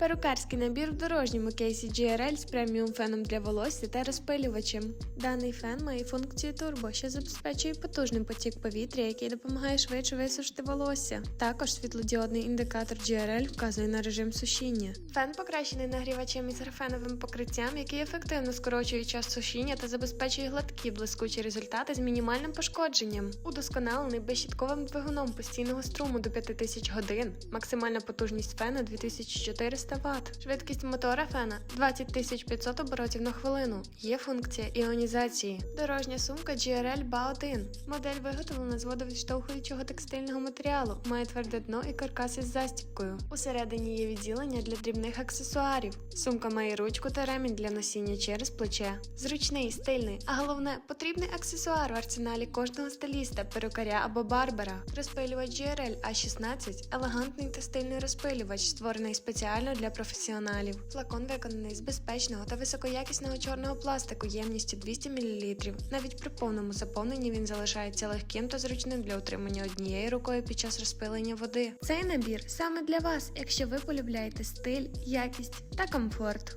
Перукарський набір в дорожньому кейсі GRL з преміум феном для волосся та розпилювачем. Даний фен має функцію турбо, що забезпечує потужний потік повітря, який допомагає швидше висушити волосся. Також світлодіодний індикатор GRL вказує на режим сушіння. Фен покращений нагрівачем із графеновим покриттям, який ефективно скорочує час сушіння та забезпечує гладкі блискучі результати з мінімальним пошкодженням. Удосконалений безщітковим двигуном постійного струму до 5000 годин, максимальна потужність фена 2400 Вт, швидкість мотора фена 20500 оборотів на хвилину. Є функція іонізації. Дорожня сумка GRL BA1. Модель виготовлена з водовідштовхуючого текстильного матеріалу, має тверде дно і каркас із застібкою. Усередині є відділення для дрібних аксесуарів. Сумка має ручку та ремінь для носіння через плече. Зручний, стильний, а головне потрібний аксесуар в арсеналі кожного стиліста, перукаря або барбера. Розпилювач GRL A16 елегантний та стильний розпилювач, створений спеціально для професіоналів. Флакон виконаний з безпечного та високоякісного чорного пластику ємністю 200 мл. Навіть при повному заповненні він залишається легким та зручним для утримання однією рукою під час розпилення води. Цей набір саме для вас, якщо ви полюбляєте стиль, якість та комфорт.